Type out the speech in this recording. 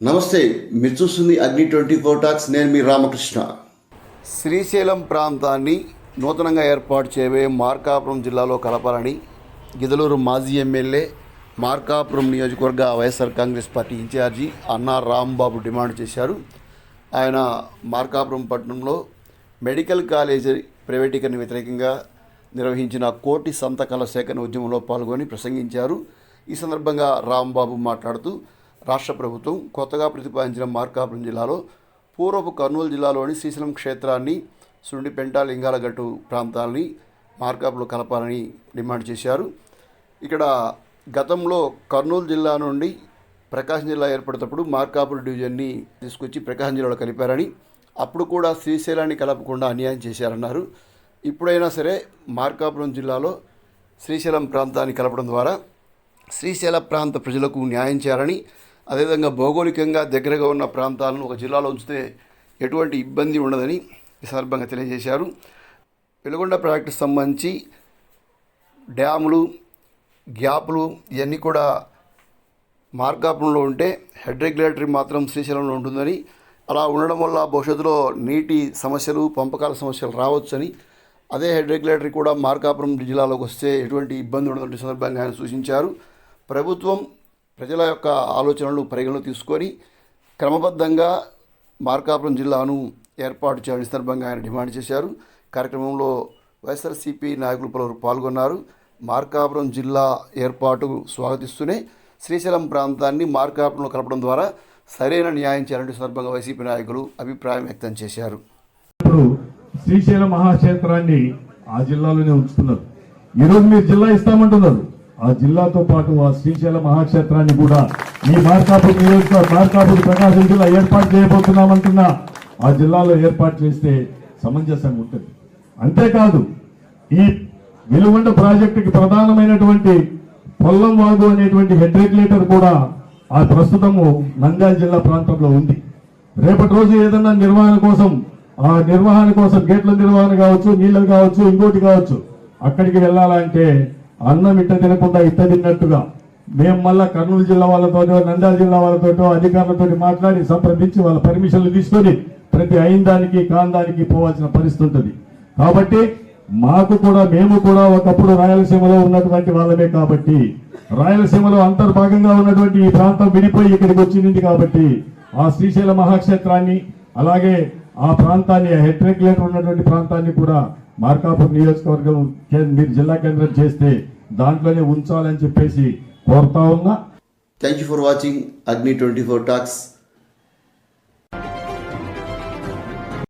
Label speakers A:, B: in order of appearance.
A: నమస్తే మీరు చూస్తుంది అగ్ని ట్వంటీ ఫోర్ టాక్స్ నేను మీ రామకృష్ణ. శ్రీశైలం ప్రాంతాన్ని నూతనంగా ఏర్పాటు చేయబోయే మార్కాపురం జిల్లాలో కలపాలని గిదలూరు మాజీ ఎమ్మెల్యే మార్కాపురం నియోజకవర్గ వైఎస్ఆర్ కాంగ్రెస్ పార్టీ ఇన్ఛార్జి అన్నా రాంబాబు డిమాండ్ చేశారు. ఆయన మార్కాపురం పట్టణంలో మెడికల్ కాలేజీ ప్రైవేటీకరణ వ్యతిరేకంగా నిర్వహించిన కోటి సంతకాల సేకరణ ఉద్యమంలో పాల్గొని ప్రసంగించారు. ఈ సందర్భంగా రాంబాబు మాట్లాడుతూ రాష్ట్ర ప్రభుత్వం కొత్తగా ప్రతిపాదించిన మార్కాపురం జిల్లాలో పూర్వపు కర్నూలు జిల్లాలోని శ్రీశైలం క్షేత్రాన్ని సుండిపెంట లింగాలగట్టు ప్రాంతాలని మార్కాపులో కలపాలని డిమాండ్ చేశారు. ఇక్కడ గతంలో కర్నూలు జిల్లా నుండి ప్రకాశం జిల్లా ఏర్పడేటప్పుడు మార్కాపురం డివిజన్ని తీసుకొచ్చి ప్రకాశం జిల్లాలో కలిపారని అప్పుడు కూడా శ్రీశైలాన్ని కలపకుండా అన్యాయం చేశారన్నారు. ఇప్పుడైనా సరే మార్కాపురం జిల్లాలో శ్రీశైలం ప్రాంతాన్ని కలపడం ద్వారా శ్రీశైల ప్రాంత ప్రజలకు న్యాయం చేయాలని అదేవిధంగా భౌగోళికంగా దగ్గరగా ఉన్న ప్రాంతాలను ఒక జిల్లాలో ఉంచితే ఎటువంటి ఇబ్బంది ఉండదని ఈ సందర్భంగా తెలియజేశారు. వెలుగొండ ప్రాజెక్టు సంబంధించి డ్యాములు గ్యాపులు ఇవన్నీ కూడా మార్కాపురంలో ఉంటే హెడ్ రెగ్యులేటరీ మాత్రం శ్రీశైలంలో ఉంటుందని అలా ఉండడం వల్ల భవిష్యత్తులో నీటి సమస్యలు పంపకాల సమస్యలు రావచ్చని అదే హెడ్ రెగ్యులేటరీ కూడా మార్కాపురం జిల్లాలోకి వస్తే ఎటువంటి ఇబ్బంది ఉండదంటే సందర్భంగా ఆయన సూచించారు. ప్రభుత్వం ప్రజల యొక్క ఆలోచనలు పరిగణలో తీసుకొని క్రమబద్ధంగా మార్కాపురం జిల్లాను ఏర్పాటు చేయాలని సందర్భంగా ఆయన డిమాండ్ చేశారు. కార్యక్రమంలో వైఎస్ఆర్సీపీ నాయకులు పలువురు పాల్గొన్నారు. మార్కాపురం జిల్లా ఏర్పాటు స్వాగతిస్తూనే శ్రీశైలం ప్రాంతాన్ని మార్కాపురంలో కలపడం ద్వారా సరైన న్యాయం చేయాలంటే సందర్భంగా వైసీపీ నాయకులు అభిప్రాయం వ్యక్తం చేశారు.
B: ఇప్పుడు శ్రీశైల మహాక్షేత్రాన్ని ఆ జిల్లాలోనే ఉంచుతున్నారు. ఈరోజు మీరు జిల్లా ఇస్తామంటున్నారు. ఆ జిల్లాతో పాటు ఆ శ్రీశైల మహాక్షేత్రాన్ని కూడా ఈ మార్కాపూర్ నియోజకవర్గ మార్కాపూర్ ప్రకాశం జిల్లా ఏర్పాటు చేయబోతున్నామంటున్నా. ఆ జిల్లాలో ఏర్పాటు చేస్తే సమంజసంగా ఉంటుంది. అంతేకాదు ఈ వెలుగొండ ప్రాజెక్టుకి ప్రధానమైనటువంటి పొల్లం వాగు అనేటువంటి హెడ్ రెగ్యులేటర్ కూడా ఆ ప్రస్తుతము నంద్యాల జిల్లా ప్రాంతంలో ఉంది. రేపటి రోజు ఏదన్నా నిర్వహణ కోసం ఆ నిర్వహణ కోసం గేట్ల నిర్వహణ కావచ్చు నీళ్ళు కావచ్చు ఇంకోటి కావచ్చు అక్కడికి వెళ్ళాలంటే అన్నం ఇట్ట తినకుండా ఇట్ట తిన్నట్టుగా. మేము మళ్ళా కర్నూలు జిల్లా వాళ్ళతోటో నంద్యాల జిల్లా వాళ్ళతోటో అధికారులతో మాట్లాడి సంప్రదించి వాళ్ళ పర్మిషన్లు తీసుకొని ప్రతి అయిన దానికి కాందానికి పోవాల్సిన పరిస్థితి ఉంటుంది. కాబట్టి మాకు కూడా మేము కూడా ఒకప్పుడు రాయలసీమలో ఉన్నటువంటి వాళ్ళమే కాబట్టి రాయలసీమలో అంతర్భాగంగా ఉన్నటువంటి ఈ ప్రాంతం విడిపోయి ఇక్కడికి వచ్చింది కాబట్టి ఆ శ్రీశైల మహాక్షేత్రాన్ని అలాగే ఆ ప్రాంతాన్ని హెడ్ రెగ్యులేటర్ ఉన్నటువంటి ప్రాంతాన్ని కూడా మార్కాపూర్ నియోజకవర్గం మీరు జిల్లా కేంద్రం చేస్తే దాంట్లోనే ఉంచాలని చెప్పేసి కోరుతా ఉన్నా.
A: Thank you for watching Agni twenty four talks